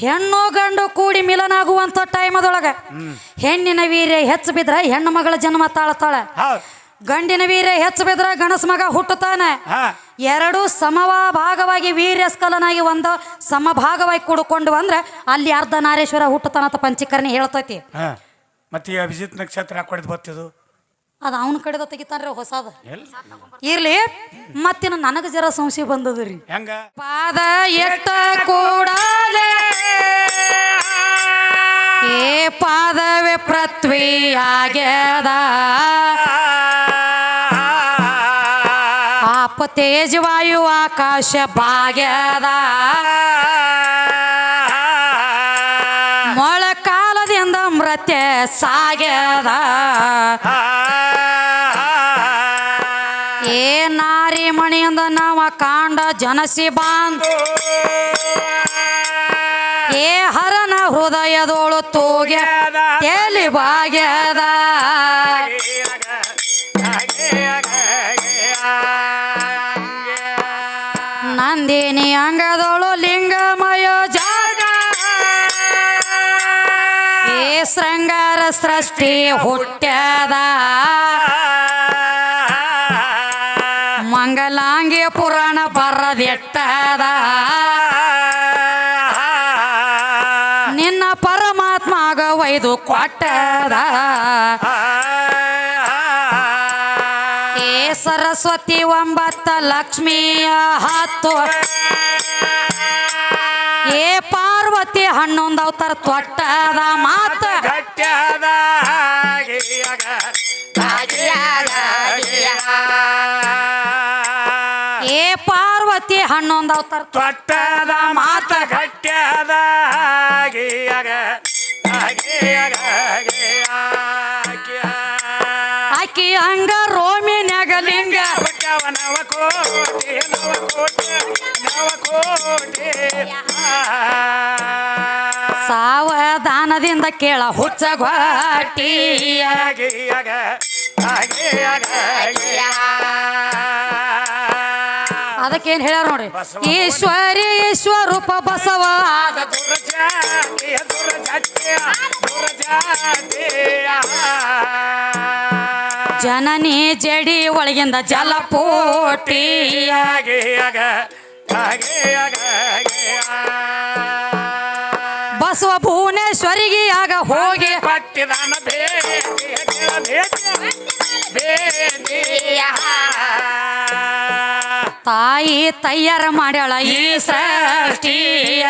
ಹೆಣ್ಣು ಗಂಡು ಕೂಡಿ ಮಿಲನಾಗುವಂತ ಟೈಮದೊಳಗೆ ಹೆಣ್ಣಿನ ವೀರ್ಯ ಹೆಚ್ಚು ಬಿದ್ರೆ ಹೆಣ್ಣು ಮಗಳ ಜನ್ಮ ತಾಳ್ತಾಳೆ. ಗಂಡಿನ ವೀರ್ಯ ಹೆಚ್ಚು ಬಿದ್ರೆ ಗಣಸ ಮಗ ಹುಟ್ಟುತ್ತಾನೆ. ಎರಡು ಸಮವ ಭಾಗವಾಗಿ ವೀರ್ಯ ಸ್ಖಲನಾಗಿ ಒಂದು ಸಮಭಾಗವಾಗಿ ಕೂಡಿಕೊಂಡು ಅಂದ್ರೆ ಅಲ್ಲಿ ಅರ್ಧ ನಾರೇಶ್ವರ ಹುಟ್ಟುತ್ತಾನ ಅಂತ ಪಂಚಕರ್ಣಿ ಹೇಳ್ತೈತಿ. ಮತ್ತೆ ಅಭಿಜಿತ್ ನಕ್ಷತ್ರ ಹಾಕೊಡಿದ್ ಬರ್ತಿದ್ದು ಅದು ಅವನ ಕಡೆದ ತೆಗಿತಾನ್ರಿ ಹೊಸದ. ಇರ್ಲಿ ಮತ್ತಿನ ನನಗೆ ಜರ ಸಂಶಯ ಬಂದದ್ರಿ. ಹೆಂಗ? ಪಾದ ಎಟ್ಟ ಕೂಡಲೇ ಪೃಥ್ವಿಯಾಗ್ಯದ ಆಪ ತೇಜ ವಾಯು ಆಕಾಶ ಭಾಗ್ಯದ ಮೊಳಕಾಲದಿಂದ ಮೃತ್ಯ ಸಾಗ್ಯದ. ಏ ನಾರಿ ಮಣಿಯಿಂದ ನಾವ ಕಾಂಡ ಜನಸಿ ಬಾಂದ್ ಹೃದಯದೋಳು ತೂಗ್ಯ ಎಲಿ ನಂದಿನಿ ಅಂಗದೊಳು ಲಿಂಗಮಯ ಜಾಗ. ಏ ಶೃಂಗಾರ ಸೃಷ್ಟಿ ಹುಟ್ಟ್ಯದ. ಮಂಗಲಾಂಗಿ ಪುರಾಣ ಬರದೆಟ್ಟದ. ನಿನ್ನ ಆಗ ಒಯ್ದು ಕೊಟ್ಟದ. ಏ ಸರಸ್ವತಿ ಒಂಬತ್ತ ಲಕ್ಷ್ಮಿಯ ಹತ್ತು. ಏ ಪಾರ್ವತಿ ಹನ್ನೊಂದು ಅವತಾರ ತೊಟ್ಟದ ಮಾತ. ಏ ಪಾರ್ವತಿ ಹನ್ನೊಂದು ಅವತಾರ ತೊಟ್ಟದ ಮಾತ. ಗಟ್ಟ್ಯಾದ ಆಕಿ ಹಂಗ ರೋಮಿನ್ಯಾಗ ಲಿಂಗ ನವ ಕೋಟಿ ನವ ಕೋಟಿ ನವ ಕೋಟಿ ಸಾವಧಾನದಿಂದ ಕೇಳ ಹುಚ್ಚ ಗ್ವಾಟಿಯ ಅದಕ್ಕೇನ್ ಹೇಳ್ಯಾರ ನೋಡ್ರಿ? ಈಶ್ವರಿ ಈಶ್ವರೂಪ ಬಸವ. ಜನನಿ ಜಡಿ ಒಳಗಿಂದ ಜಲಪೋಟಿಯಾಗಿ ಬಸವ ಭುವನೇಶ್ವರಿಗೆ ಆಗ ಹೋಗಿ ಪಟ್ಟಿದಾನ ತಾಯಿ ತಯ್ಯಾರ ಮಾಡ್ಯಾಳ ಈ ಸೃಷ್ಟಿಯ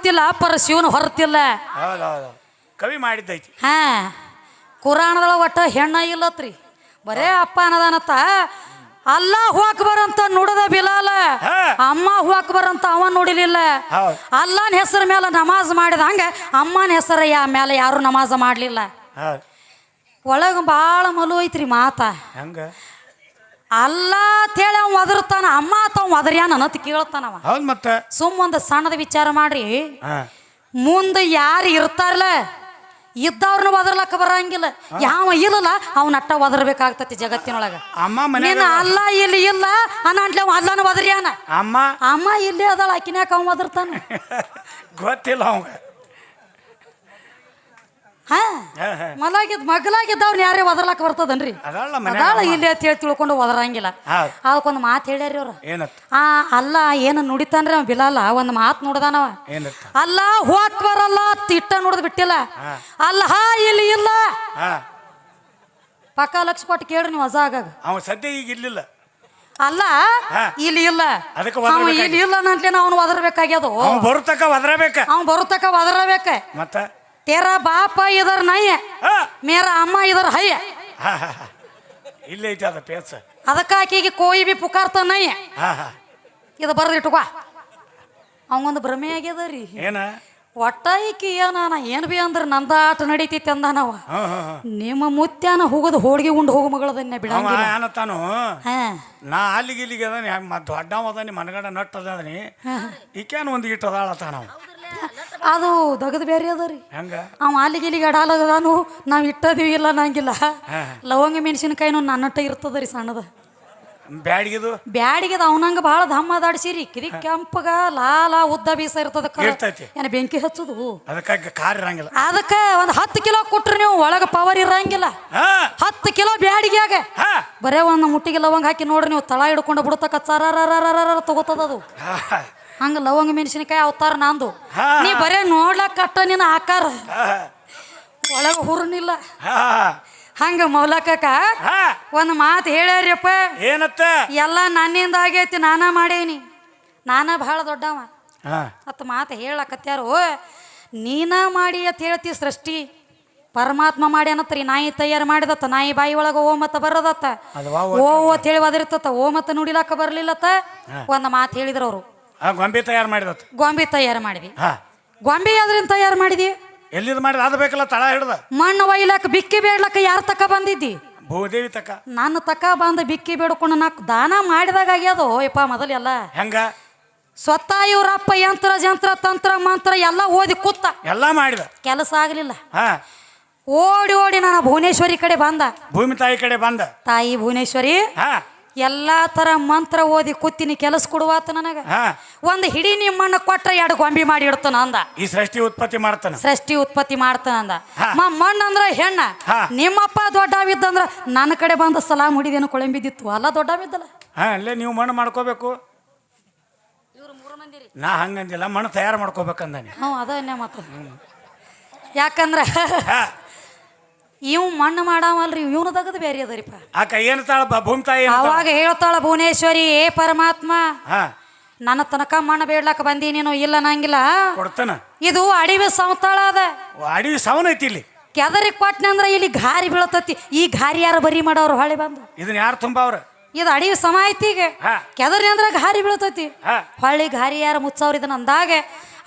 ಗುರುತಿಲ್ಲ ಪರ ಶಿವನ ಹೊರತಿಲ್ಲ. ಹೌದೌದು. ಕವಿ ಮಾಡಿದ್ದೈತಿ. ಹಾ ಕುರಾಣದೊಳಗ ಒಟ್ಟ ಹೆಣ್ಣ ಇಲ್ಲತ್ರಿ. ಬರೇ ಅಪ್ಪ ಅನ್ನದಾನತ್ತ. ಅಲ್ಲ ಹೋಗಕ್ ಬರಂತ ನುಡದ ಬಿಲಾಲ ಅಮ್ಮ ಹೋಗಕ್ ಬರಂತ ಅವ ನೋಡಿಲಿಲ್ಲ. ಅಲ್ಲನ ಹೆಸರ ಮೇಲೆ ನಮಾಜ್ ಮಾಡಿದ ಹಂಗ ಅಮ್ಮನ ಹೆಸರ ಯಾ ಮೇಲೆ ಯಾರು ನಮಾಜ ಮಾಡ್ಲಿಲ್ಲ. ಒಳಗ ಭಾಳ ಮಲು ಐತ್ರಿ ಮಾತ ಅಲ್ಲ ಅಂತೇಳಿ ಅವ ಒದರ್ತಾನ ಅಮ್ಮ ತಾವ್ ಒದರ್ಯಾನ ಅನ್ನತ್ ಕೇಳ್ತಾನವ ಹೌದು ಮತ್ತ? ಸುಮ್ ಒಂದು ಸಣ್ಣದ ವಿಚಾರ ಮಾಡ್ರಿ. ಮುಂದೆ ಯಾರು ಇರ್ತಾರಲ್ಲ ಇದ್ದವ್ರನ್ನ ಒದರ್ಲಕ್ಕ ಬರಂಗಿಲ್ಲ. ಯಾವ ಇಲ್ಲಲ್ಲ ಅವ್ನ ಅಟ್ಟ ಒದರ್ಬೇಕಾಗ್ತತಿ ಜಗತ್ತಿನೊಳಗ. ಅಮ್ಮ ಮನೆ ನೀನು ಅಲ್ಲ ಇಲ್ಲಿ ಇಲ್ಲ ಅನ್ನಂಟ್ಲೆ ಅವ ಅಲ್ಲನ ಒದರ್ಯಾನ. ಅಮ್ಮ? ಅಮ್ಮ ಇಲ್ಲೇ ಅದಳ ಆಕಿನ್ಯಾಕ ಅವ ಒದರ್ತಾನ. ಗೊತ್ತಿಲ್ಲ ಅವಂಗ. ಹಾ. ಮಲಾಗಿದ್ ಮಗಲಾಗಿದ್ದವ್ರನ್ನ ಯಾರೇ ಒದರ್ಲಾಕ್ ಬರ್ತದನ್ರಿ? ಅದಾಳ ಇಲ್ಲಿ ಅಂತ ಹೇಳಿ ತಿಳ್ಕೊಂಡು ಒದರಂಗಿಲ್ಲ. ಹೌದು. ಅದಕ್ಕೊಂದು ಮಾತು ಹೇಳ್ಯಾರಿ ಅವ್ರು. ಏನತ್ತ ಆ ಅಲ್ಲ ಏನು ನುಡಿತಾನ್ರಿ ಅವ ಬಿಲಾಲ? ಒಂದು ಮಾತು ನೋಡ್ದಾನವ ಏನತ್ತ ಅಲ್ಲ ಹೋತ್ ಬರಲ್ಲ ತಿಟ್ಟ ನೋಡ್ದು ಬಿಟ್ಟಿಲ್ಲ. ಹಾ. ಅಲ್ಲ ಹಾ ಇಲ್ಲಿ ಇಲ್ಲ. ಹಾ. ಪಕ್ಕ ಲಕ್ಷ ಕೊಟ್ಟು ಕೇಳ್ರಿ ನೀವು ಆಗಾಗ. ಅವ ಸದ್ಯ ಈಗ ಇರ್ಲಿಲ್ಲ ಅಲ್ಲ ಹಾ. ಇಲ್ಲಿ ಇಲ್ಲ. ಅದಕ್ಕೆ ಅವ ಒದರ್ಬೇಕಾಗಿ- ಇಲ್ಲಿ ಇಲ್ಲ ಅಂತಲೇ ಅವನು ಒದರ್ಬೇಕಾಗ್ಯದ? ಅವ ಬರುತ್ತಕ ಒದರಬೇಕ. ಅವ್ನು ಬರುತ್ತಕ ಒದರಬೇಕ. ಮತ್ತ? ತೇರ ಬಾಪ ಇದರ ನಯ್ಯ ಹಾ. ಮೇರ ಅಮ್ಮ ಇದರ ಹಯ್ಯ ಹಾ, ಹಾ, ಹಾ. ಇಲ್ಲೇ ಐತಿ ಅದ ಪೇಸ. ಅದಕ್ಕ ಆಕೆಗೆ ಕೋಯಿ ಬಿ ಪುಕಾರ್ತ ನಯ್ಯ ಹಾ ಹಾ. ಇದು ಬರ್ದಿಟ್ಕೋ ಅವಂಗೊಂದು ಭ್ರಮೆ ಆಗ್ಯದ ರೀ. ಏನ? ಒಟ್ಟಾಯಿಕಿ ಈಕಿ ಏನ ಬಿ ಅಂದ್ರೆ ನಂದ ಆಟ ನಡೀತೈತಿ ಅಂದ ನಾವ. ನಿಮ್ಮ ಮುತ್ಯಾನ ಹೋಗೋದು ಹೋಳಿಗೆ ಉಂಡು ಹೋಗು ಮಗಳದನ್ನ ಅವ ಬಿಡಂಗಿಲ್ಲ. ಹಾ. ನಾ ಅಲ್ಲಿಗೆ ಇಲ್ಲಿಗೆ ಅದಾನಿ ಮತ್ತೆ ದೊಡ್ಡ ಅದಾನಿ ಮನಗಡ ನಟ್ ಅದಾನಿ. ಈಕೇನು ಒಂದು ಇಟ್ಟು ಅದಾಳತ್ತ ನಾವು. ಅದು ದಗದ್ ಬೇರೆ ಅದ ರೀ. ಹೆಂಗ? ಅವ ಅಲ್ಲಿಗೆ ಇಲ್ಲಿಗೆ ಅಡಾಲಗದಾನು ನಾವು ಇಟ್ಟದಿವಿ ಇಲ್ಲ ನಂಗಿಲ್ಲ ಲವಂಗ ಮೆಣಸಿನಕಾಯಿನೂ ನನ್ನಟ್ಟ ಇರ್ತದ ರೀ ಸಣ್ಣದ. ಬ್ಯಾಡಿಗೆದು? ಬ್ಯಾಡಿಗೆದ ಅವನಂಗ ಭಾಳ ಧಮ್ಮ ಅದಾಡ್ಸಿರಿ ಕಿರಿ ಕೆಂಪಗ ಲಾಲ ಉದ್ದ ಬೀಸ ಇರ್ತದ. ಏನ್ ಬೆಂಕಿ ಹಚ್ಚುದು? ಅದಕ್ಕೆ ಕಾರ್ ಇರಂಗಿಲ್ಲ. ಅದಕ್ಕೆ ಒಂದು ಹತ್ತು ಕಿಲೋ ಕೊಟ್ರಿ ನೀವು ಒಳಗೆ ಪವರ್ ಇರಂಗಿಲ್ಲ. ಹತ್ತು ಕಿಲೋ ಬ್ಯಾಡಿಗೆ ಆಗ ಬರೇ ಒಂದು ಮುಟ್ಟಿಗೆ ಲವಂಗ ಹಾಕಿ ನೋಡ್ರಿ ನೀವು ತಳ ಹಿಡ್ಕೊಂಡು ಬಿಡ್ತಕ್ಕ ಸರ ತಗೋತದ ಅದು. ಹಂಗ ಲವಂಗ ಮೆಣಸಿನಕಾಯಿ ಅವತಾರ ನಂದು. ನೀ ಬರೇ ನೋಡ್ಲಕ್ ಕಟ್ಟ ನಿನ್ನ ಆಕಾರ. ಒಳಗ ಹುರುನಿಲ್ಲ. ಹಂಗ ಮೌಲಕಕ್ಕ ಒಂದ್ ಮಾತು ಹೇಳ್ಯಾರಪ್ಪ ಏನತ್ತ? ಎಲ್ಲ ನನ್ನಿಂದ ಆಗೈತಿ ನಾನ ಮಾಡೇನಿ. ನಾನ ಬಹಳ ದೊಡ್ಡವ. ಹಾ. ಅತ್ ಮಾತು ಹೇಳಕತ್ಯಾರು ನೀನ ಮಾಡಿ ಅಂತ ಹೇಳ್ತಿ ಸೃಷ್ಟಿ. ಪರಮಾತ್ಮ ಮಾಡ್ಯಾನತ್ರಿ ನಾಯಿ ತಯಾರು ಮಾಡಿದತ್ತ ನಾಯಿ ಬಾಯಿ ಒಳಗೆ ಓಮತ್ತ ಬರದತ್ತ. ಅದು ವಾ ಓ ಅಂತ ಹೇಳಿ ಓ ಓಮತ್ತ ನುಡಿಲಾಕ ಬರ್ಲಿಲ್ಲತ್ತ. ಒಂದು ಮಾತು ಹೇಳಿದ್ರು ಅವರು. ಆ ಗೊಂಬೆ ತಯಾರು ಮಾಡಿದತ್ ಗೊಂಬೆ ತಯಾರು ಮಾಡಿದ್ವಿ ಹಾ. ಗೊಂಬೆ ಯಾವ್ದ್ರಿಂದ ತಯಾರು ಮಾಡಿದ್ವಿ ಎಲ್ಲಿದ್ ಮಾಡಿದ? ಅದು ಬೇಕಲ್ಲ ತಳ ಹಿಡ್ದ. ಮಣ್ಣು ಒಯ್ಲಕ್ಕ ಬಿಕ್ಕಿ ಬೇಡ್ಲಕ್ಕ ಯಾರ ತಕ ಬಂದಿದ್ದಿ? ಭೂದೇವಿ ತಕ. ನನ್ನ ತಕ ಬಂದ ಬಿಕ್ಕಿ ಬೇಡ್ಕೊಂಡು ನಾಲ್ಕು ದಾನ ಮಾಡಿದಾಗ ಆಗ್ಯದು? ಯಪ್ಪ ಮೊದಲೆಲ್ಲ. ಹೆಂಗ? ಸ್ವತಃ ಇವ್ರಪ್ಪ ಯಂತ್ರ ಜಂತ್ರ ತಂತ್ರ ಮಂತ್ರ ಎಲ್ಲ ಓದಿ ಕೂತ. ಎಲ್ಲ ಮಾಡಿದ. ಕೆಲಸ ಆಗಲಿಲ್ಲ. ಹಾ. ಓಡಿ ಓಡಿ ನಾನು ಭುವನೇಶ್ವರಿ ಕಡೆ ಬಂದ. ಭೂಮಿ ತಾಯಿ ಕಡೆ ಬಂದ. ತಾಯಿ ಭುವನೇಶ್ವರಿ. ಹಾ. ಎಲ್ಲಾ ತರ ಮಂತ್ರ ಓದಿ ಕೂತಿನಿ ಕೆಲಸ ಕೊಡುವಾತ ನನಗ. ಹಾ. ಒಂದು ಹಿಡಿ ನಿಮ್ಮಣ್ಣ ಕೊಟ್ರೆ ಎರಡು ಗೊಂಬಿ ಮಾಡಿ ಇಡ್ತಾನ ಅಂದ. ಈ ಸೃಷ್ಟಿ ಉತ್ಪತ್ತಿ ಮಾಡ್ತಾನ. ಸೃಷ್ಟಿ ಉತ್ಪತ್ತಿ ಮಾಡ್ತಾನ ಅಂದ. ಮಣ್ಣ ಅಂದ್ರ ಹೆಣ್ಣ. ನಿಮ್ಮಪ್ಪ ನಿಮ್ಮಪ್ಪ ದೊಡ್ಡವಿದ್ದಂದ್ರ ನನ್ನ ಕಡೆ ಬಂದ ಸಲಾಮ್ ಹುಡಿದೇನು ಕೊಳಂಬಿದ್ದಿತ್ತು. ಅಲ್ಲ ದೊಡ್ಡವಿದ್ದಲ್ಲ. ಹಾ ಅಲ್ಲೇ ನೀವು ಮಣ್ಣು ಮಾಡ್ಕೋಬೇಕು. ನಾ ಹಂಗಂದಿಲ್ಲ ಮಣ್ಣು ತಯಾರು ಮಾಡ್ಕೋಬೇಕಂದಾನೆ. ಹ್ಞೂ ಅದ ಮತ್ತ ಯಾಕಂದ್ರ ಇವ್ ಮಣ್ಣು ಮಾಡಾವಲ್ರಿ ಇವನು ತಗದ್ ಬೇರೆ ಅದರಿಪ್ಪ. ಏನು ಭೂಮಿ ತಾಯಿ ಏನಂತಾಳ? ಅವಾಗ ಹೇಳ್ತಾಳ ಭುವನೇಶ್ವರಿ ಏ ಪರಮಾತ್ಮ ಹಾ. ನನ್ನ ತನಕ ಮಣ್ಣು ಬೇಡ್ಲಕ್ಕ ಬಂದಿ ನೀನು? ಇಲ್ಲ ನಂಗಿಲ್ಲ ಕೊಡ್ತಾನ. ಇದು ಅಡಿವೆ ಸಂತಾಳ ಅದ. ಅಡವಿ ಸಾವನ್ ಐತಿ ಇಲ್ಲಿ. ಕೆದರಿ ಕೊಟ್ನೆ ಅಂದ್ರೆ ಇಲ್ಲಿ ಘಾರಿ ಬೀಳತತಿ ಈ ಘಾರಿ ಯಾರು ಬರಿ ಮಾಡೋರು? ಹೊಳೆ ಬಂದು. ಇದನ್ನ ಯಾರು ತುಂಬವ್ರ ಇದು ಅಡಿವಿ ಸಮ ಐತಿ ಈಗ. ಹಾ. ಕೆದರಿ ಅಂದ್ರೆ ಘಾರಿ ಬೀಳತತಿ ಹಾ. ಹೊಳ್ಳಿ ಘಾರಿ ಯಾರು ಮುಚ್ಚವ್ರ ಇದನ್ನ ಅಂದಾಗ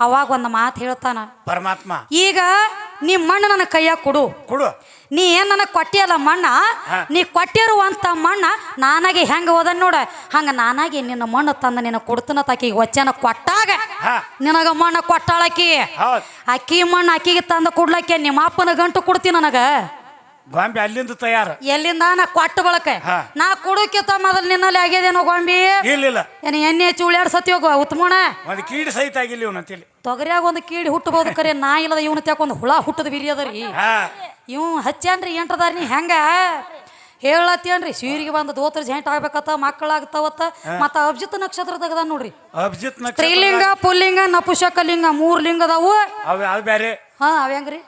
ಅವಾಗ ಒಂದು ಮಾತು ಹೇಳ್ತಾನ. ಪರಮಾತ್ಮ. ಈಗ ನೀ ಮಣ್ಣು ನನ್ನ ಕೈಯಾಗ ಕೊಡು. ಕೊಡು. ನೀ ಏನ್ ನನಗೆ ಕೊಟ್ಟಿಯಲ್ಲ ಮಣ್ಣ. ನೀ ಕೊಟ್ಟಿರುವಂತ ಮಣ್ಣ ನಾನಾಗಿ ಹೆಂಗ ಹೋದನ್ ನೋಡ. ಹಂಗ ನಾನಾಗಿ ನಿನ್ನ ಮಣ್ಣು ತಂದ ನಿನ್ನ ಕೊಡ್ತನ ತಾಕಿ ವಚನ ಕೊಟ್ಟಾಗ ನಿನಗ ಮಣ್ಣ ಕೊಟ್ಟಾಳಕಿ. ಅಕ್ಕಿ ಮಣ್ಣು ಅಕ್ಕಿಗೆ ತಂದು ಕೊಡ್ಲಕ್ಕೆ ನಿಮ್ಮ ಅಪ್ಪನ ಗಂಟು ಕೊಡ್ತೀನಿ ನನಗ. ಗೊಂಬೆ ಅಲ್ಲಿಂದ ತಯಾರ. ಎಲ್ಲಿಂದ? ನಾ ಕೊಟ್ಟು ಬಳಕ. ಹಾ. ನಾ ಕುಡುಕಿ ಮೊದಲು ನಿನ್ನಲ್ಲಿ ಆಗ್ಯದೇನೋ ಗೊಂಬಿ? ಇಲ್ಲ ಏನ್ ಎಣ್ಣೆ ಚುಳ್ಯಾಡ್ ಸತಿ ಹೋಗುವ ಉತ್ಮೋಣ? ಒಂದು ಕೀಡಿ ಸಹಿತ ಆಗಿಲ್ಲ ಇವನು ಅಂತೇಳಿ. ತೊಗರಿಯಾಗ ಒಂದು ಕೀಡಿ ಹುಟ್ಟಬಹುದು ಕರೆ ನಾ ಇಲ್ಲದ ಇವನು ತ್ಯಾಕೊಂದು ಹುಳ ಹುಟ್ಟದ ಬಿರಿಯದರಿ ಹಾ. ಇವ್ ಹಚ್ಚಾನ್ರಿ ಎಂಟದಾರಿ ನೀ ಹೆಂಗ? ಹೇಳತ್ತೇನ್ರಿ ಸೀರಿಗೆ ಬಂದ ದೋತ್ರ ಜೆಂಟ್ ಆಗ್ಬೇಕತ್ತ ಮಕ್ಕಳಾಗ್ತಾವತ್ತ ಮತ್ತ ಅಭಿಜಿತ್ ನಕ್ಷತ್ರ ತೆಗದ ನೋಡ್ರಿ. ಅಭಿಜಿತ್ ನಕ್ಷತ್ರ ಸ್ತ್ರೀಲಿಂಗ ಪುಲ್ಲಿಂಗ ನಪುಷಕ ಲಿಂಗ ಮೂರ್ ಲಿಂಗ ಅದಾವು ಅವು ಅದು ಬೇರೆ ಹಾ ಅವ್ಯಾಂಗ್ರಿ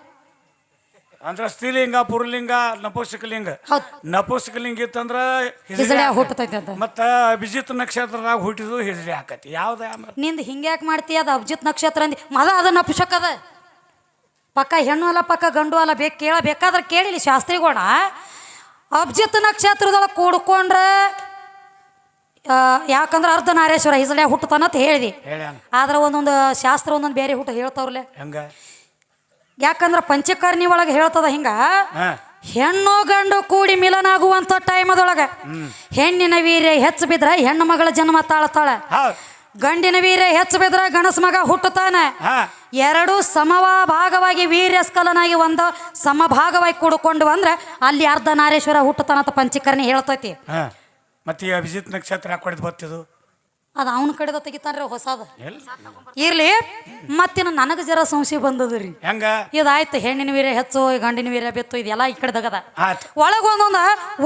ಅಂದ್ರ ಸ್ತ್ರೀಲಿಂಗ ಪುರುಲಿಂಗ ನಪುಸಕಲಿಂಗ. ನಪುಸಕಲಿಂಗ ಇತ್ತಂದ್ರ ಹಿಜಡೆ ಹುಟ್ಟತೈತೆ ಅಂತ ಮತ್ತ ಅಭಿಜಿತ್ ನಕ್ಷತ್ರದಾಗ ಹುಟ್ಟಿದು ಹಿಜಡಿ ಹಾಕತಿ. ಯಾವ್ದ ನಿಂದ ಹಿಂಗ್ಯಾಕ್ ಮಾಡ್ತಿ ಅದು ಅಭಿಜಿತ್ ನಕ್ಷತ್ರ ಅಂದಿ. ಮದ ಅದ ನಪುಷಕ ಅದ. ಪಕ್ಕ ಹೆಣ್ಣು ಅಲ್ಲ ಪಕ್ಕ ಗಂಡು ಅಲ್ಲ ಬೇಕು ಕೇಳಬೇಕಾದ್ರೆ ಕೇಳಿಲಿ ಶಾಸ್ತ್ರಿಗೋಣ. ಅಭಿಜಿತ್ ನಕ್ಷತ್ರದೊಳಗೆ ಕೂಡ್ಕೊಂಡ್ರ ಅರ್ಧ ಯಾಕಂದ್ರೆ ಅರ್ಧನಾರೇಶ್ವರ ಹಿಜಡೆ ಹುಟ್ಟತಾನಂತ ಹೇಳಿದಿ. ಆದ್ರ ಒಂದೊಂದು ಶಾಸ್ತ್ರ ಒಂದೊಂದು ಬೇರೆ ಹುಟ್ಟು ಹೇಳ್ತಾವ್ರಲೆ ಹೆಂಗ? ಯಾಕಂದ್ರೆ ಪಂಚಕರ್ಣಿ ಒಳಗೆ ಹೇಳ್ತದ ಹಿಂಗ ಹೆಣ್ಣು ಗಂಡು ಕೂಡಿ ಮಿಲನ ಆಗುವಂತ ಟೈಮ್ ಅದೊಳಗೆ ಹೆಣ್ಣಿನ ವೀರ್ಯ ಹೆಚ್ಚು ಬಿದ್ರ ಹೆಣ್ಣು ಮಗಳ ಜನ್ಮ ತಾಳ್ತಾಳೆ. ಗಂಡಿನ ವೀರ್ಯ ಹೆಚ್ಚು ಬಿದ್ರ ಗಣಸ ಮಗ ಹುಟ್ಟುತ್ತಾನೆ. ಎರಡು ಸಮವ ಭಾಗವಾಗಿ ವೀರ್ಯ ಸ್ಖಲನಾಗಿ ಒಂದು ಸಮಭಾಗವಾಗಿ ಕೂಡಿಕೊಂಡು ಅಂದ್ರೆ ಅಲ್ಲಿ ಅರ್ಧ ನಾರೇಶ್ವರ ಹುಟ್ಟುತ್ತಾನಂತ ಪಂಚಕರ್ಣಿ ಹೇಳ್ತೈತಿ. ಮತ್ತೆ ಅಭಿಜಿತ್ ನಕ್ಷತ್ರ ಹೊಡೆದು ಬರ್ತಿದ್ದು ಅದು ಅವನ ಕಡೆದ ತೆಗಿತಾನ್ರಿ ಹೊಸದ. ಇರ್ಲಿ ಮತ್ತಿನ ನನಗೆ ಜರ ಸಂಶಯ ಬಂದದ್ರಿ. ಹೆಂಗ? ಇದಾಯ್ತು ಹೆಣ್ಣಿನ ವೀರ್ಯ ಹೆಚ್ಚು ಗಂಡಿನ ವೀರ್ಯ ಬೆತ್ತು ಇದೆಲ್ಲ ಈ ಕಡೆ ತಗದ ಒಳಗ ಒಳಗೆ ಒಂದೊಂದ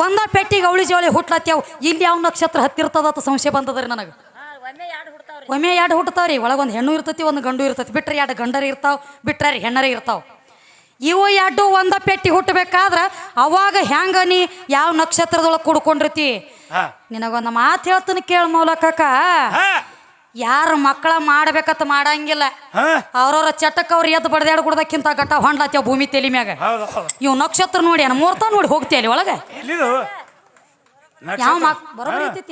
ಒಂದ ಪೆಟ್ಟಿಗೆ ಅವಳಿ ಜೋಳಿ ಹುಟ್ಲತ್ತೇವ್. ಇಲ್ಲಿ ಯಾವ ನಕ್ಷತ್ರ ಹತ್ತಿರ್ತದ ಅಂತ ಸಂಶಯ ಬಂದದ್ರಿ ನನಗೆ. ಒಮ್ಮೆ ಎರಡು ಹುಟ್ಟತಾವ್ರಿ ಒಳಗೊಂದು ಹೆಣ್ಣು ಇರ್ತತಿ ಒಂದು ಗಂಡು ಇರ್ತತಿ. ಬಿಟ್ರೆ ಎರಡು ಗಂಡರ ಇರ್ತಾವ ಬಿಟ್ರೆ ಹೆಣ್ಣರ ಇರ್ತಾವ. ಇವು ಎರಡು ಒಂದ ಪೆಟ್ಟಿ ಹುಟ್ಟಬೇಕಾದ್ರ ಅವಾಗ ಹೆಂಗ ನೀ ಯಾವ ನಕ್ಷತ್ರದೊಳಗೆ ಕುಡ್ಕೊಂಡಿರ್ತಿ? ನಿನಗೊಂದು ಮಾತು ಹೇಳ್ತೀನಿ ಕೇಳ ಮೂಲಕ ಯಾರ ಮಕ್ಕಳ ಮಾಡ್ಬೇಕಂತ ಮಾಡಂಗಿಲ್ಲ. ಅವ್ರವ್ರ ಚಟಕ್ಕೆ ಅವ್ರು ಎದ್ದು ಬಡ್ದಾಡ್ ಕುಡ್ದಕ್ಕಿಂತ ಗಟ್ಟ ಹೊಂಡ್ಲಾತ್ಯಾವ ಭೂಮಿ ತೆಲಿ ಮ್ಯಾಗ. ಇವು ನಕ್ಷತ್ರ ನೋಡಿ ಏನು ಮೂರ್ತ ನೋಡಿ ಹೋಗ್ತಿ ಅಲ್ಲಿ ಒಳಗೆ? ಯಾವ ಮಕ್ ಬರೋ ಐತಿ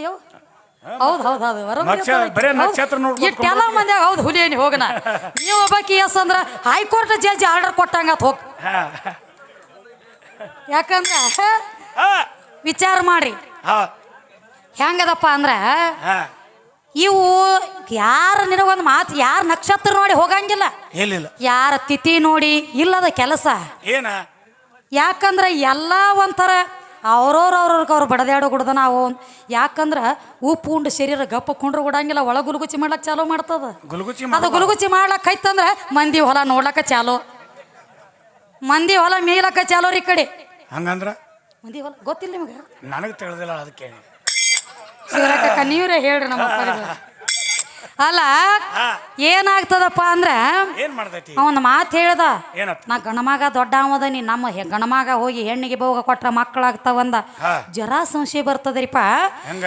ಹೌದು ಹೌದು ಹೌದು ನಕ್ಷ- ಬರೇ. ನಕ್ಷತ್ರ ನೋಡ್ಕೊಂಡ್ ಇಷ್ಟೆಲ್ಲ ಮಂದ್ಯಾಗ ಹೌದು ಹುಲಿಯೇನಿ ಹೋಗನ ನೀವು ಒಬ್ಬಾಕಿ ಎಸ್ ಅಂದ್ರ ಹೈಕೋರ್ಟ್ ಜಡ್ಜ್ ಆರ್ಡರ್ ಕೊಟ್ಟಂಗ ಹೋಗ್. ಹಾ. ಯಾಕಂದ್ರ ಹಾ. ವಿಚಾರ ಮಾಡ್ರಿ. ಹೆಂಗದಪ್ಪ ಅಂದ್ರ ಇವು ಯಾರ ನಿನಗೊಂದು ಮಾತು ಯಾರ ನಕ್ಷತ್ರ ನೋಡಿ ಹೋಗಂಗಿಲ್ಲ. ಯಾರ ತಿಥಿ ನೋಡಿ ಇಲ್ಲದ ಕೆಲಸ. ಏನ? ಯಾಕಂದ್ರೆ ಎಲ್ಲ ಒಂಥರ ಅವ್ರವ್ರ ಅವ್ರವ್ರಿಗೆ ಅವ್ರು ಬಡದಾಡೋ ಗುಡ್ದ ನಾವು. ಯಾಕಂದ್ರೆ ಉಪ್ಪು ಉಂಡು ಶರೀರ ಗಪ್ಪ ಕುಂಡ್ರು ಕೊಡಂಗಿಲ್ಲ ಒಳ ಗುಲುಗುಚಿ ಮಾಡ್ಲಕ್ಕೆ ಚಾಲೋ ಮಾಡ್ತದ. ಗುಲುಗುಚಿ ಅದು ಗುಲುಗುಚಿ ಮಾಡ್ಲಕ್ಕೆ ಐತಂದ್ರೆ ಮಂದಿ ಹೊಲ ನೋಡ್ಲಕ್ಕ ಚಾಲು. ಮಂದಿ ಹೊಲ ಮೇಯ್ಲಕ್ಕ ಚಾಲೋ ರೀ ಕಡೆ. ಹಂಗಂದ್ರ? ಮಂದಿ ಹೊಲ ಗೊತ್ತಿಲ್ಲ ನಿಮಗೆ? ನನಗೆ ತಿಳಿದಿಲ್ಲ ಅದಕ್ಕೆ. ಶಿವರಾಕಕ್ಕ ನೀವ್ರೇ ಹೇಳ್ರಿ ನಮ್ಮ. ಅಲ್ಲ ಏನಾಗ್ತದಪ್ಪ ಅಂದ್ರೆ ಏನ್ ಮಾಡ್ತೈತಿ ಅವನ ಮಾತು ಹೇಳ್ದ ನಾ ಗಣಮಗ ದೊಡ್ಡ ಅವದನಿ ನಮ್ಮ ಹೆ- ಗಣಮಗ ಹೋಗಿ ಹೆಣ್ಣಿಗೆ ಬೋಗ ಕೊಟ್ರ ಮಕ್ಕಳಾಗ್ತಾವಂದ. ಜರಾ ಸಂಶಯ ಬರ್ತದ್ರಿಪ್ಪ. ಹೆಂಗ?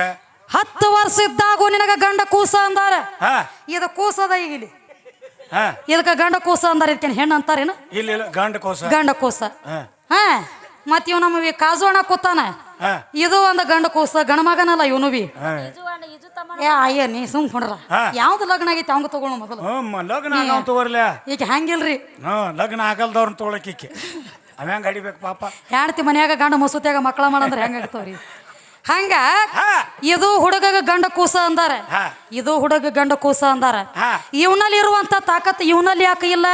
ಹತ್ತು ವರ್ಷ ಇದ್ದಾಗೂ ನಿನಗ ಗಂಡ ಕೂಸ ಅಂದಾರ. ಹಾ. ಇದು ಕೂಸದ ಈಗ ಇಲ್ಲಿ. ಹಾ. ಇದಕ್ಕೆ ಗಂಡ ಕೂಸ ಅಂದಾರ ಇದಕ್ಕೆ ಹೆಣ್ಣು ಅಂತಾರೇನು? ಇಲ್ಲ ಇಲ್ಲ ಗಂಡ ಕೋಸ. ಗಂಡ ಕೂಸ. ಹಾ. ಹಾ. ಮತ್ ಇವ್ ನಮ್ಮ ವಿ- ಕಾಜು ಅಣ್ಣ ಕೂತಾನ. ಇದು ಒಂದು ಗಂಡ ಕೂಸ ಗಣಮಗನಲ್ಲ ಇವನು ಬಿ. ಏ ಅಯ್ಯ ನೀ ಸುಮ್ ಕುಂಡ್ರ. ಹಾ. ಯಾವ್ದು ಲಗ್ನ ಆಗೈತಿ ಅವಂಗ ತಗೊಳ್ಳೋ ಮೊದಲು. ಲಗ್ನ ಆಗವ ತಗೋರ್ಲ ಈಗ ಹ್ಯಾಂಗಿಲ್ರಿ ಹ್ಮ್ ಲಗ್ನ ಆಗಲ್ದವ್ರನ್ನ ತಗೊಳಕಿಕ್ಕೆ ಅವ ಹೆಂಗ್ ಅಡಿಬೇಕು ಪಾಪ? ಹೆಣ್ತಿ ಮನ್ಯಾಗ ಗಂಡ ಮಸೂತ್ಯಾಗ ಮಕ್ಕಳ ಮಾಡಂದ್ರೆ ಹೆಂಗಾಗ್ತಾವ್ರಿ ಹಂಗ ಇದು ಹುಡುಗ ಗಂಡ ಕೂಸ ಅಂದಾರ. ಇದು ಹುಡುಗ ಗಂಡ ಕೂಸ ಅಂದಾರ. ಇವನಲ್ಲಿ ಇರುವಂತ ತಾಕತ್ ಇವನಲ್ಲಿ ಯಾಕೆ ಇಲ್ಲ?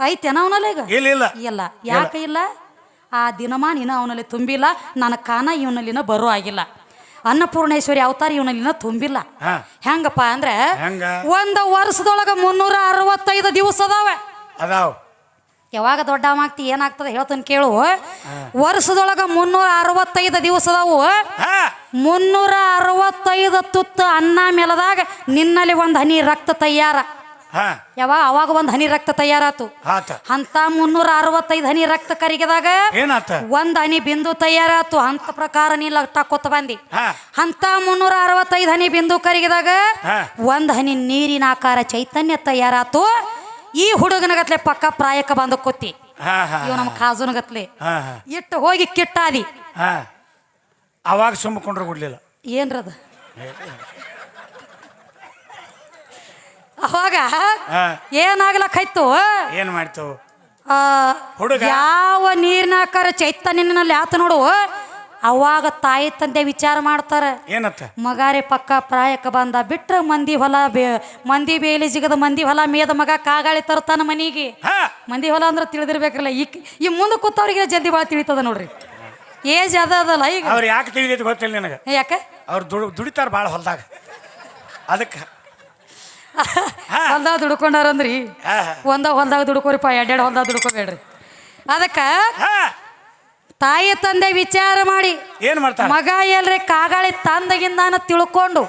ಐತೆ ಐತೇನ ಅವನಲ್ಲಿ ಈಗ? ಇಲ್ಲ ಇಲ್ಲ. ಇಲ್ಲ. ಯಾಕೆ ಇಲ್ಲ? ಆ ದಿನಮಾನ ಇನ್ನೂ ಅವನಲ್ಲಿ ತುಂಬಿಲ್ಲ ನನ್ನ ಕಾನ ಇವನಲ್ಲಿನ ಬರೋ ಆಗಿಲ್ಲ. ಅನ್ನಪೂರ್ಣೇಶ್ವರಿ ಅವತಾರ ಇವನಲ್ಲಿನ ತುಂಬಿಲ್ಲ. ಹೆಂಗಪ್ಪ ಅಂದ್ರೆ ಒಂದು ವರ್ಷದೊಳಗ ಮುನ್ನೂರ ಅರವತ್ತೈದು ದಿವಸ ಅದಾವ. ಅದಾವ್. ಯಾವಾಗ ದೊಡ್ಡವಾಗ್ತಿ ಏನಾಗ್ತದೆ ಹೇಳ್ತಾನೆ ಕೇಳು. ವರ್ಷದೊಳಗ ಮುನ್ನೂರ ಅರವತ್ತೈದು ದಿವಸ ಅದಾವು. ಮುನ್ನೂರ ಅರವತ್ತೈದು ತುತ್ತು ಅನ್ನ ಮೇಲದಾಗ ನಿನ್ನಲ್ಲಿ ಒಂದು ಹನಿ ರಕ್ತ ತಯಾರ. ಹಾ. ಯಾವಾಗ ಅವಾಗ ಒಂದು ಹನಿ ರಕ್ತ ತಯಾರಾತು. ಆತ. ಅಂತ ಮುನ್ನೂರ ಅರವತ್ತೈದು ಹನಿ ರಕ್ತ ಕರಿಗದಾಗ ಏನಾತ? ಒಂದ್ ಹನಿ ಬಿಂದು ತಯಾರಾತು. ಅಂತ ಪ್ರಕಾರ ನೀ ಲಗ್ಟಾಕೋತ ಬಂದಿ. ಹಾ. ಅಂತ ಮುನ್ನೂರ ಅರವತ್ತೈದು ಹನಿ ಬಿಂದು ಕರಿಗದಾಗ ಹಾ. ಒಂದ್ ಹನಿ ನೀರಿನ ಆಕಾರ ಚೈತನ್ಯ ತಯಾರಾತು. ಈ ಹುಡುಗನಗತ್ಲೆ ಪಕ್ಕ ಪ್ರಾಯಕ್ಕೆ ಬಂದು ಕೊತ್ತಿ. ಹಾ ಹಾ ಇವ್ ನಮ್ಮ ಕಾಜುನಗತ್ಲೆ ಹಾ ಹಾ. ಇಟ್ಟು ಹೋಗಿ ಕಿಟ್ಟಾದಿ. ಹಾ. ಅವಾಗ ಸುಮ್ಮಕೊಂಡ್ರು ಕೊಡ್ಲಿಲ್ಲ ಏನ್ರದ? ಅವಾಗ ಏನಾಗ್ಲಕ್ಕಾಯ್ತು? ಏನ್ ಮಾಡ್ತು? ಹುಡುಗ? ಯಾವ ನೀರಿನ ಹಾಕಾರ ಚೈತನ್ಯನಲ್ಲಿ ಆತ ನೋಡು. ಅವಾಗ ತಾಯಿ ತಂದೆ ವಿಚಾರ ಮಾಡ್ತಾರ. ಏನತ್ತ? ಮಗಾರೆ ಪಕ್ಕ ಪ್ರಾಯಕ್ಕೆ ಬಂದ ಬಿಟ್ರ ಮಂದಿ ಹೊಲ ಬೇ ಮಂದಿ ಬೇಲಿ ಜಿಗದ ಮಂದಿ ಹೊಲ ಮೇದ ಮಗ ಕಾಗಾಳಿ ತರ್ತಾನ ಮನಿಗೆ. ಮಂದಿ ಹೊಲ ಅಂದ್ರೆ ತಿಳಿದಿರ್ಬೇಕಲ್ಲ ಈ ಈ ಮುಂದೆ ಕೂತವ್ರಿಗೆ ಜಲ್ದಿ ಭಾಳ ತಿಳಿತದ ನೋಡ್ರಿ. ಏಜ್ ಅದ ಅದಲ್ಲ ಈಗ. ಅವ್ರು ಯಾಕೆ ತಿಳಿದೈತಿ ಗೊತ್ತಿಲ್ಲ ನನಗೆ? ಯಾಕೆ? ಅವ್ರು ದುಡ್ ದುಡಿತಾರ ಭಾಳ ಹೊಲದಾಗ. ಅದಕ್ಕೆ ಹೊಲ್ದಾಗ ದುಡ್ಕೊಂಡಾರಂದ್ರಿ. ಒಂದ ಹೊಲ್ದಾಗ ದುಡ್ಕೋರಿಪ್ಪ ಎರಡೆರಡು ಹೊಲ್ದಾಗ ದುಡ್ಕೋಬೇಡ್ರಿ. ಅದಕ್ಕ ತಾಯಿ ತಂದೆ ವಿಚಾರ ಮಾಡಿ. ಏನ್ ಮಾಡ್ತಾರೆ ಮಗ ಎಲ್ರಿ ಕಾಗಾಳಿ ತಂದಗಿಂದಾನ ತಿಳ್ಕೊಂಡು.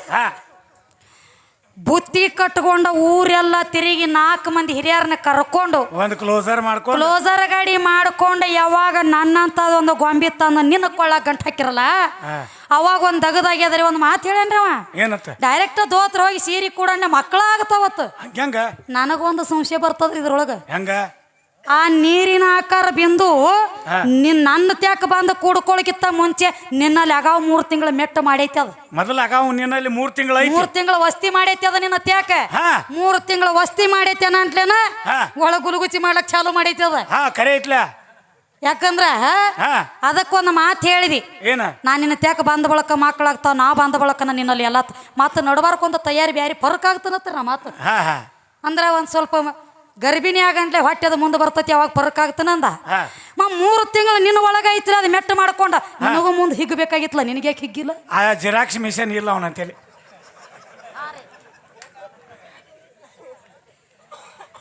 ಬುತ್ತಿ ಕಟ್ಕೊಂಡು ಊರೆಲ್ಲ ತಿರುಗಿ ನಾಲ್ಕು ಮಂದಿ ಹಿರಿಯರನ್ನ ಕರ್ಕೊಂಡು. ಒಂದು ಕ್ಲೋಸರ್ ಮಾಡ್ಕೊಂಡು. ಕ್ಲೋಸರ್ ಗಾಡಿ ಮಾಡ್ಕೊಂಡು ಯಾವಾಗ ನನ್ನಂತ ಒಂದು ಗೊಂಬಿ ತಂದು ನಿನ್ನ ಕೊಳ್ಳ ಗಂಟು ಹಾಕಿರಲ್ಲ? ಅವಾಗ ಒಂದು ದಗದಾಗ್ಯದ್ರಿ ಒಂದು ಮಾತು ಹೇಳೇನ್ರಿ ಅವ? ಏನತ್ತ ಡೈರೆಕ್ಟ್ ದೋತ್ರ ಹೋಗಿ ಸೀರೆ ಕೂಡ ಮಕ್ಕಳ ಆಗತ್ತವತ್ತು ಹೆಂಗ? ನನಗೊಂದು ಸಂಶಯ ಬರ್ತದ್ರಿ ಇದ್ರೊಳಗೆ. ಹೆಂಗ? ಆ ನೀರಿನ ಆಕಾರ ಬಿಂದು. ನಿನ್ ನನ್ನ ತ್ಯಾಕ ಬಂದು ಕೂಡ್ಕೊಳಕಿತ್ತ ಮುಂಚೆ ನಿನ್ನಲ್ಲಿ ಅಗಾವ್ ಮೂರು ತಿಂಗಳ ಮೆಟ್ಟ ಮಾಡೈತಿ ಅದ. ಮೊದಲ ಅಗಾವ್ ನಿನ್ನಲ್ಲಿ ಮೂರ್ ತಿಂಗಳ ಮೂರ್ ತಿಂಗಳ ವಸ್ತಿ ಮಾಡೈತಿ ಅದ ನಿನ್ನ ತ್ಯಾಕ ಮೂರ್ ತಿಂಗಳ ವಸ್ತಿ ಮಾಡೈತಿ ಅಂತಲೇನ ಹಾ. ಒಳ ಗುಲುಗುಚಿ ಮಾಡ್ಲಕ್ ಚಾಲು ಮಾಡೈತಿ ಅದ. ಕರೆ ಐತ್ಲ. ಯಾಕಂದ್ರ ಹಾ. ಅದಕ್ಕೊಂದು ಮಾತು ಹೇಳಿದಿ. ಏನ? ನಾನು ನಿನ್ನ ತ್ಯಾಕ ಬಂದ ಬಳಕ ಮಕ್ಕಳಾಗ್ತಾವ ನಾ ಬಂದ ಬಳಕ ನಾ ನಿನ್ನಲ್ಲಿ ಎಲ್ಲ ಮತ್ತೆ ನಡಬಾರ್ಕೊಂತ ತಯಾರಿ ಬ್ಯಾರಿ ಪರ್ಕ್ ಆಗ್ತಾನತ್ತ ನಾ ಮಾತು. ಹಾ ಹಾ. ಅಂದ್ರೆ ಒಂದು ಸ್ವಲ್ಪ ಗರ್ಭಿಣಿ ಆಗಂಟ್ಲೆ ಹೊಟ್ಟೆದ ಮುಂದೆ ಬರ್ತೈತಿ ಅವಾಗ ಪರ್ಕ್ ಆಗ್ತಾನಂದ? ಮ ಮೂರು ತಿಂಗಳು ನಿನ್ನ ಒಳಗ ಐತ್ರಿ ಅದು ಮೆಟ್ಟ ಮಾಡ್ಕೊಂಡ. ನನಗೂ ಮುಂದೆ ಹಿಗ್ಬೇಕಾಗಿತ್ತಲ್ಲ ನಿನಗೆ ಯಾಕೆ ಹಿಗ್ಗಿಲ್ಲ? ಆ ಜಿರಾಕ್ಸ್ ಮಿಷನ್ ಇಲ್ಲ ಅವನಂತೇಳಿ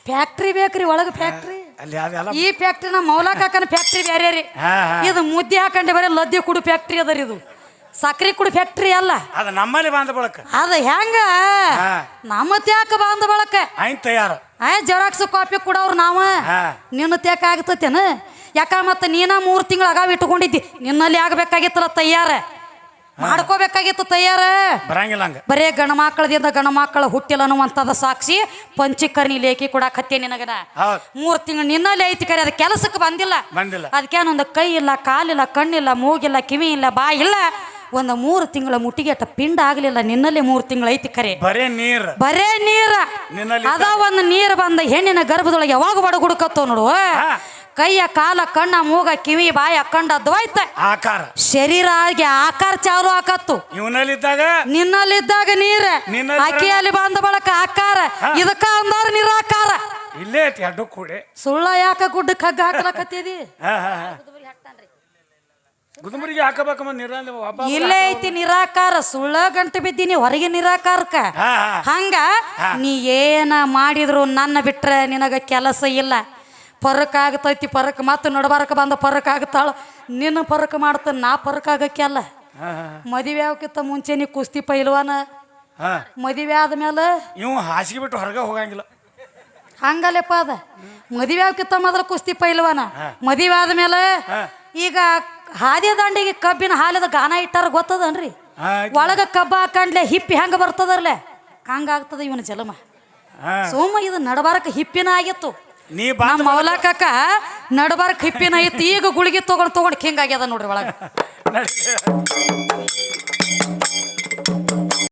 ಫ್ಯಾಕ್ಟ್ರಿ ಬೇಕ್ರಿ ಒಳಗೆ ಫ್ಯಾಕ್ಟ್ರಿ. ಅಲ್ಲಿ ಅದೆಲ್ಲ ಈ ಫ್ಯಾಕ್ಟ್ರಿ ನಮ್ಮ ಮೌಲಾಕ್ ಹಾಕನ ಫ್ಯಾಕ್ಟ್ರಿ ಬೇರೆ ರೀ ಹಾ ಹಾ. ಇದು ಮುದ್ದೆ ಹಾಕೊಂಡೆ ಬರೀ ಲದ್ದಿ ಕುಡು ಫ್ಯಾಕ್ಟ್ರಿ ಅದರಿ ಇದು. ಸಕ್ರಿ ಕುಡು ಫ್ಯಾಕ್ಟ್ರಿ ಅಲ್ಲ. ಅದು ನಮ್ಮಲ್ಲಿ ಬಾಂಧ ಬಳಕ. ಅದು ಹೆಂಗ? ಹಾ. ನಮ್ಮ ತ್ಯಾಕ ಬಾಂಧ ಬಳಕ. ಐನ್ ತಯಾರು. ಆ ಜೆರಾಕ್ಸ್ ಕಾಪಿ ಕೊಡವ್ರು ನಾವ. ಹಾ. ನಿನ್ನ ತ್ಯಾಕ ಆಗ್ತತೇನ? ಯಾಕ ಮತ್ತ ನೀನ ಮೂರು ತಿಂಗಳು ಅಗಾವ ಇಟ್ಕೊಂಡಿದ್ದಿ? ನಿನ್ನಲ್ಲಿ ಆಗ್ಬೇಕಾಗಿತ್ತಲ್ಲ ತಯಾರ. ಮಾಡ್ಕೋಬೇಕಾಗಿತ್ತು ತಯಾರ. ಬರಂಗಿಲ್ಲ ಹಂಗ. ಬರೇ ಗಣಮಕ್ಕಳದಿಂದ ಗಣಮಕ್ಕಳ ಹುಟ್ಟಿಲ್ಲ ಅನ್ನುವಂಥದ್ದು ಸಾಕ್ಷಿ ಪಂಚಕರ್ಣಿ ಲೇಖಿ ಕೊಡಾಕತ್ತೆ ನಿನಗನ ಮೂರ್ ತಿಂಗಳು ನಿನ್ನಲ್ಲಿ ಐತಿ ಕರೆ ಅದ ಕೆಲಸಕ್ಕೆ ಬಂದಿಲ್ಲ. ಬಂದಿಲ್ಲ. ಒಂದು ಕೈ ಇಲ್ಲ ಕಾಲಿಲ್ಲ ಕಣ್ಣಿಲ್ಲ ಮೂಗಿಲ್ಲ ಕಿವಿ ಇಲ್ಲ ಬಾಯಿ ಇಲ್ಲ. ಒಂದು ಮೂರು ತಿಂಗಳ ಮುಟ್ಟಿಗೆ ಅಟ್ಟ ಪಿಂಡ ಆಗಲಿಲ್ಲ ನಿನ್ನಲ್ಲಿ ಮೂರು ತಿಂಗಳ ಐತಿ ಕರೆ. ಬರೇ ನೀರ್. ಬರೇ ನೀರ. ಅದ ಒಂದು ನೀರು ಬಂದ ಹೆಣ್ಣಿನ ಗರ್ಭದೊಳಗೆ ಯಾವಾಗ ಬಡಗುಡುಕತ್ತೋ ನೋಡು. ಹಾ. ಕೈಯ ಕಾಲ ಕಣ್ಣ ಮೂಗ ಕಿವಿ ಬಾಯ ಕಂಡ ದ್ವೈತ. ಆಕಾರ. ಶರೀರ ಆಗಿ ಆಕಾರ ಚಾಲು ಆಕತ್ತು. ಇವನಲ್ಲಿದ್ದಾಗ? ನಿನ್ನಲ್ಲಿದ್ದಾಗ ನೀರ. ನಿನ್ನಲ್ಲಿ ಅಕ್ಕಿಯಲ್ಲಿ ಬಂದ ಬಳಕ ಆಕಾರ. ಇದಕ್ಕ ಅಂದಾರ ನಿರಾಕಾರ. ಇಲ್ಲೇ ಐತಿ ಅಡ್ಡು ಕೂಡೆ. ಸುಳ್ಳ ಯಾಕ ಗುಡ್ಡಕ್ಕೆ ಕಗ್ಗ ಹಾಕಲಕತ್ತಿದಿ? ಹಾ ಹಾ ಹಾ. ಗುದುಮರಿಗೆ ಇಲ್ಲೇ ಐತಿ ನಿರಾಕಾರ. ಸುಳ್ಳ ಗಂಟೆ ಬಿದ್ದೀನಿ ಹೊರಗೆ ನಿರಾಕಾರಕ ಹಾ ಹಾ. ಹಂಗ ನೀ ಏನ ಮಾಡಿದ್ರು ನನ್ನ ಬಿಟ್ರೆ ನಿನಗ ಕೆಲಸ ಇಲ್ಲ. ಪರಕ್ ಆಗ್ತೈತಿ ಪರಕ್ ಮತ್ತು ನಡಬಾರಕ ಬಂದ ಪರಕ್ ಆಗ್ತಾಳ ನಿನ್ನ ಪರಕ್ ಮಾಡ್ತ ನಾ ಪರಕ್ ಆಗಕ್ಕೆ ಅಲ್ಲ. ಮದುವೆ ಆಗಕ್ಕಿಂತ ಮುಂಚೆ ನೀ ಕುಸ್ತಿ ಪೈಲ್ವಾನ? ಮದುವೆ ಆದ್ಮೇಲೆ? ಇವ್ ಹಾಸಿಗೆ ಬಿಟ್ಟು ಹೊರಗೆ ಹೋಗಂಗಿಲ್ಲ. ಹಂಗಲ್ಲಪ್ಪ ಅದ. ಮದುವೆ ಆಗಕ್ಕಿಂತ ಮೊದಲು ಕುಸ್ತಿ ಪೈಲ್ವಾನ? ಮದುವೆ ಆದ್ಮೇಲೆ? ಈಗ ಹಾದಿ ದಂಡಿಗೆ ಕಬ್ಬಿನ ಹಾಲದ ಗಾನ ಇಟ್ಟಾರ ಗೊತ್ತದನ್ರಿ? ಒಳಗ ಕಬ್ಬ ಹಾಕಂಡ್ಲೆ ಹಿಪ್ಪಿ ಹೆಂಗ ಬರ್ತದಲ್ಲೇ ಹಂಗಾಗ್ತದ ಇವನ ಜಲಮ. ಸೋಮ ಇದು ನಡಬಾರಕ ಹಿಪ್ಪಿನ ಆಗಿತ್ತು. ನೀ ಬಾ ನಮ್ಮ ನಡಬಾರಕ್ ಹಿಪ್ಪಿನ ಐತಿ ಈಗ ಗುಳಿಗೆ ತಗೊಂಡ್ ತಗೊಂಡ್ ಹಿಂಗಾಗ್ಯದ ನೋಡ್ರಿ ಒಳಗ.